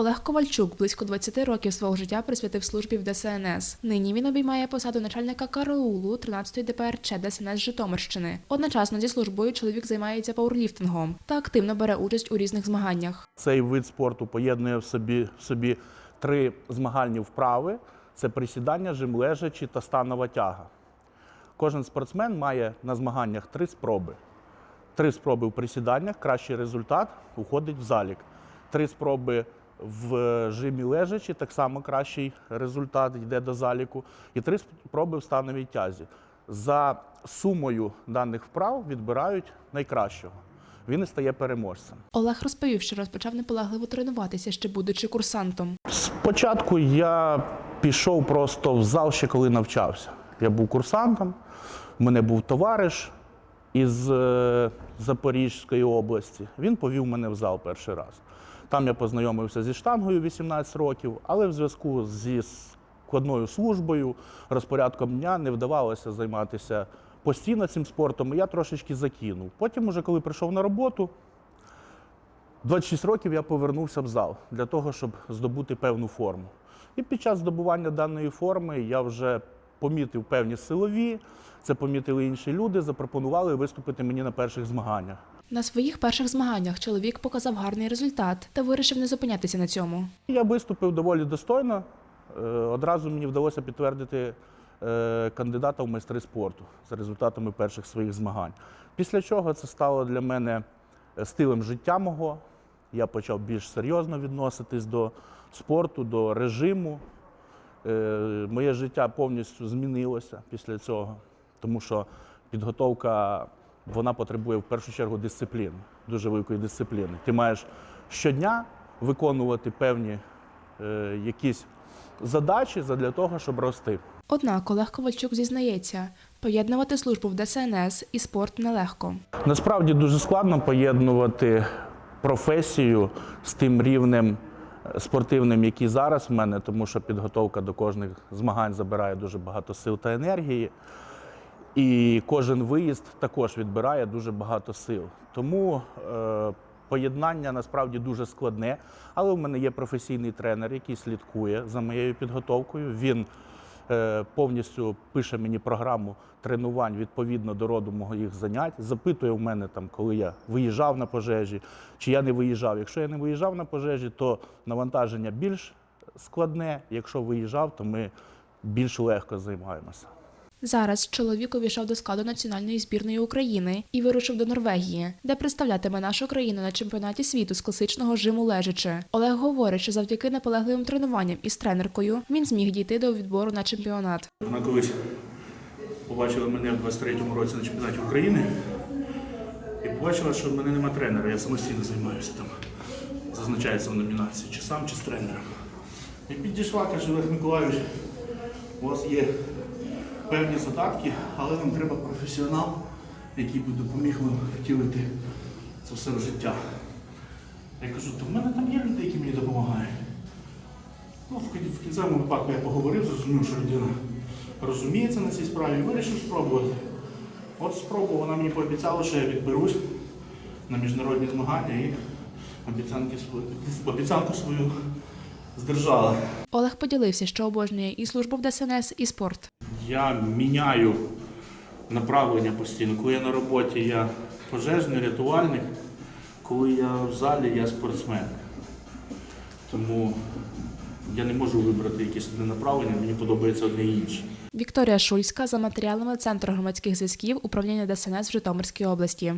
Олег Ковальчук близько 20 років свого життя присвятив службі в ДСНС. Нині він обіймає посаду начальника караулу 13-ї ДПРЧ ДСНС Житомирщини. Одночасно зі службою чоловік займається пауерліфтингом та активно бере участь у різних змаганнях. Цей вид спорту поєднує в собі, в собі три змагальні вправи: це присідання, жим лежачі та станова тяга. Кожен спортсмен має на змаганнях три спроби. Три спроби в присіданнях, кращий результат уходить в залік. Три спроби в жимі лежачі, так само кращий результат йде до заліку. І три спроби в становій тязі. За сумою даних вправ відбирають найкращого. Він і стає переможцем. Олег розповів, що розпочав наполегливо тренуватися, ще будучи курсантом. Спочатку я пішов просто в зал ще коли навчався. Я був курсантом, в мене був товариш із е, Запорізької області. Він повів мене в зал перший раз. Там я познайомився зі штангою 18 років, але в зв'язку зі складною службою, розпорядком дня не вдавалося займатися постійно цим спортом, і я трошечки закинув. Потім, уже коли прийшов на роботу, 26 років я повернувся в зал для того, щоб здобути певну форму. І під час здобування даної форми я вже помітив певні силові, це помітили інші люди, запропонували виступити мені на перших змаганнях. На своїх перших змаганнях чоловік показав гарний результат та вирішив не зупинятися на цьому. Я виступив доволі достойно. Е, Одразу мені вдалося підтвердити е, кандидата в майстри спорту за результатами перших своїх змагань. Після чого це стало для мене е, стилем життя мого. Я почав більш серйозно відноситись до спорту, до режиму. Моє життя повністю змінилося після цього, тому що підготовка вона потребує в першу чергу дисципліни, дуже великої дисципліни. Ти маєш щодня виконувати певні е, якісь задачі для того, щоб рости. Однак Олег Ковальчук зізнається, поєднувати службу в ДСНС і спорт нелегко. Насправді дуже складно поєднувати професію з тим рівнем е, спортивним, який зараз в мене, тому що підготовка до кожних змагань забирає дуже багато сил та енергії. І кожен виїзд також відбирає дуже багато сил. Тому е, поєднання насправді дуже складне. Але в мене є професійний тренер, який слідкує за моєю підготовкою. Він е, повністю пише мені програму тренувань відповідно до роду моїх занять. Запитує в мене там, коли я виїжджав на пожежі, чи я не виїжджав. Якщо я не виїжджав на пожежі, то навантаження більш складне. Якщо виїжджав, то ми більш легко займаємося. Зараз чоловік увійшов до складу національної збірної України і вирушив до Норвегії, де представлятиме нашу країну на чемпіонаті світу з класичного жиму лежачи. Олег говорить, що завдяки наполегливим тренуванням із тренеркою він зміг дійти до відбору на чемпіонат. Вона колись побачила мене в 23-му році на чемпіонаті України і побачила, що в мене нема тренера, я самостійно займаюся там. Зазначається в номінації, чи сам, чи з тренером. І підійшла, каже, Олег Миколаївич, у вас є певні задатки, але нам треба професіонал, який би допоміг вам втілити це все в життя. Я кажу, то в мене там є люди, які мені допомагають. Ну, в кінцевому випадку я поговорив, зрозумів, що людина розуміється на цій справі і вирішив спробувати. От спробував, вона мені пообіцяла, що я відберусь на міжнародні змагання і обіцянку свою здержала. Олег поділився, що обожнює і службу в ДСНС, і спорт. Я міняю направлення постійно. Коли я на роботі, я пожежний, рятувальник, коли я в залі, я спортсмен. Тому я не можу вибрати якесь одне направлення, мені подобається одне і інше. Вікторія Шульська за матеріалами Центру громадських зв'язків управління ДСНС в Житомирській області.